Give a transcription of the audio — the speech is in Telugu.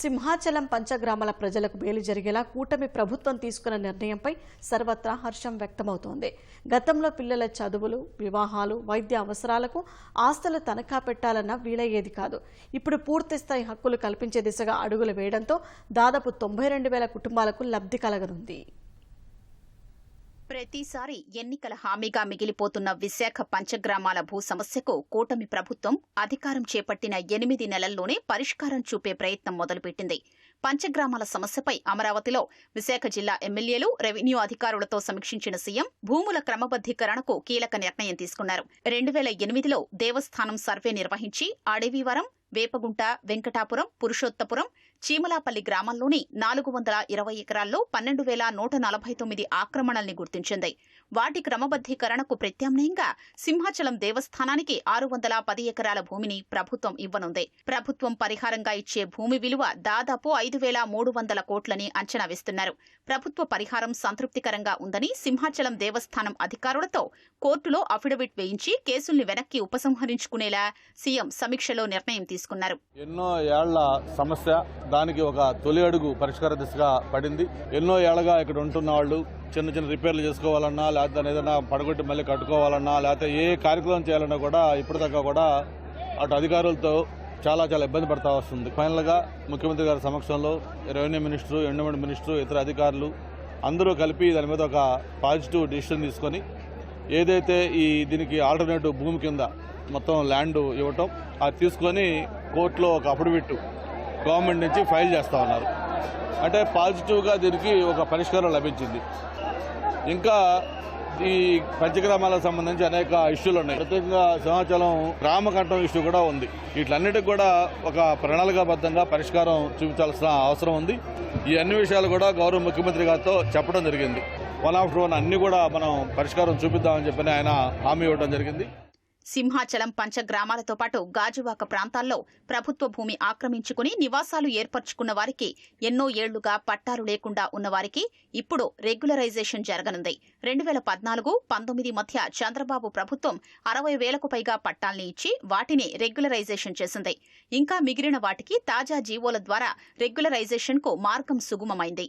సింహాచలం పంచగ్రామాల ప్రజలకు మేలు జరిగేలా కూటమి ప్రభుత్వం తీసుకున్న నిర్ణయంపై సర్వత్రా హర్షం వ్యక్తమవుతోంది. గతంలో పిల్లల చదువులు వివాహాలు వైద్య అవసరాలకు ఆస్తులు తనఖా పెట్టాలన్న వీలయ్యేది కాదు. ఇప్పుడు పూర్తిస్థాయి హక్కులు కల్పించే దిశగా అడుగులు వేయడంతో దాదాపు తొంభై రెండు వేల కుటుంబాలకు లబ్ధి కలగనుంది. ప్రతిసారి ఎన్నికల హామీగా మిగిలిపోతున్న విశాఖ పంచగ్రామాల భూ సమస్యకు కూటమి ప్రభుత్వం అధికారం చేపట్టిన ఎనిమిది నెలల్లోనే పరిష్కారం చూపే ప్రయత్నం మొదలుపెట్టింది. పంచగ్రామాల సమస్యపై అమరావతిలో విశాఖ జిల్లా ఎమ్మెల్యేలు రెవెన్యూ అధికారులతో సమీక్షించిన సీఎం భూముల క్రమబద్దీకరణకు కీలక నిర్ణయం తీసుకున్నారు. రెండు వేల ఎనిమిదిలో దేవస్థానం సర్వే నిర్వహించి అడవివరం వేపగుంట వెంకటాపురం పురుషోత్తపురం చీమలాపల్లి గ్రామాల్లోని నాలుగు వందల ఇరవై ఎకరాల్లో పన్నెండు వేల నూట నలభై తొమ్మిది ఆక్రమణల్ని గుర్తించింది. వాటి క్రమబద్దీకరణకు ప్రత్యామ్నాయంగా సింహాచలం దేవస్థానానికి ఆరు వందల పది ఎకరాల భూమిని ప్రభుత్వం ఇవ్వనుంది. ప్రభుత్వం పరిహారంగా ఇచ్చే భూమి విలువ దాదాపు ఐదు వేల మూడు వందల కోట్లని అంచనా వేస్తున్నారు. ప్రభుత్వ పరిహారం సంతృప్తికరంగా ఉందని సింహాచలం దేవస్థానం అధికారులతో కోర్టులో అఫిడవిట్ వేయించి కేసుల్ని వెనక్కి ఉపసంహరించుకునేలా సీఎం సమీక్షలో నిర్ణయం తీసుకున్నారు ఎన్నో ఏళ్ళ సమస్య దానికి ఒక తొలి అడుగు పరిష్కార దిశగా పడింది. ఎన్నో ఏళ్ళగా ఇక్కడ ఉంటున్న వాళ్ళు చిన్న చిన్న రిపేర్లు చేసుకోవాలన్నా లేకపోతే ఏదైనా పడగొట్టి మళ్ళీ కట్టుకోవాలన్నా లేకపోతే ఏ కార్యక్రమం చేయాలన్నా కూడా ఇప్పటిదాకా కూడా అటు అధికారులతో చాలా చాలా ఇబ్బంది పడతా వస్తుంది. ఫైనల్గా ముఖ్యమంత్రి గారి సమక్షంలో రెవెన్యూ మినిస్టరు ఎండోమెంట్ మినిస్టరు ఇతర అధికారులు అందరూ కలిపి దాని మీద ఒక పాజిటివ్ డిసిషన్ తీసుకొని ఏదైతే ఈ దీనికి ఆల్టర్నేటివ్ భూమి కింద మొత్తం ల్యాండ్ ఇవ్వటం అది తీసుకొని కోర్టులో ఒక అఫిడవిట్ గవర్నమెంట్ నుంచి ఫైల్ చేస్తా ఉన్నారు. అంటే పాజిటివ్గా దీనికి ఒక పరిష్కారం లభించింది. ఇంకా ఈ పంచగ్రామాలకు సంబంధించి అనేక ఇష్యూలు ఉన్నాయి. ప్రత్యేకంగా సింహాచలం రామకంఠం ఇష్యూ కూడా ఉంది. వీటిలన్నిటికి కూడా ఒక ప్రణాళికాబద్ధంగా పరిష్కారం చూపించాల్సిన అవసరం ఉంది. ఈ అన్ని విషయాలు కూడా గౌరవ ముఖ్యమంత్రి గారితో చెప్పడం జరిగింది. వన్ ఆఫ్టర్ వన్ అన్ని కూడా మనం పరిష్కారం చూపిద్దామని చెప్పని ఆయన హామీ ఇవ్వడం జరిగింది. సింహాచలం పంచగ్రామాలతో పాటు గాజువాక ప్రాంతాల్లో ప్రభుత్వ భూమి ఆక్రమించుకుని నివాసాలు ఏర్పరచుకున్న వారికి ఎన్నో ఏళ్ళుగా పట్టాలు లేకుండా ఉన్నవారికి ఇప్పుడు రెగ్యులరైజేషన్ జరగనుంది. రెండు వేల పద్నాలుగు పంతొమ్మిది మధ్య చంద్రబాబు ప్రభుత్వం అరవై వేలకు పైగా పట్టాల్ని ఇచ్చి వాటిని రెగ్యులరైజేషన్ చేసింది. ఇంకా మిగిలిన వాటికి తాజా జీవోల ద్వారా రెగ్యులరైజేషన్కు మార్గం సుగమమైంది.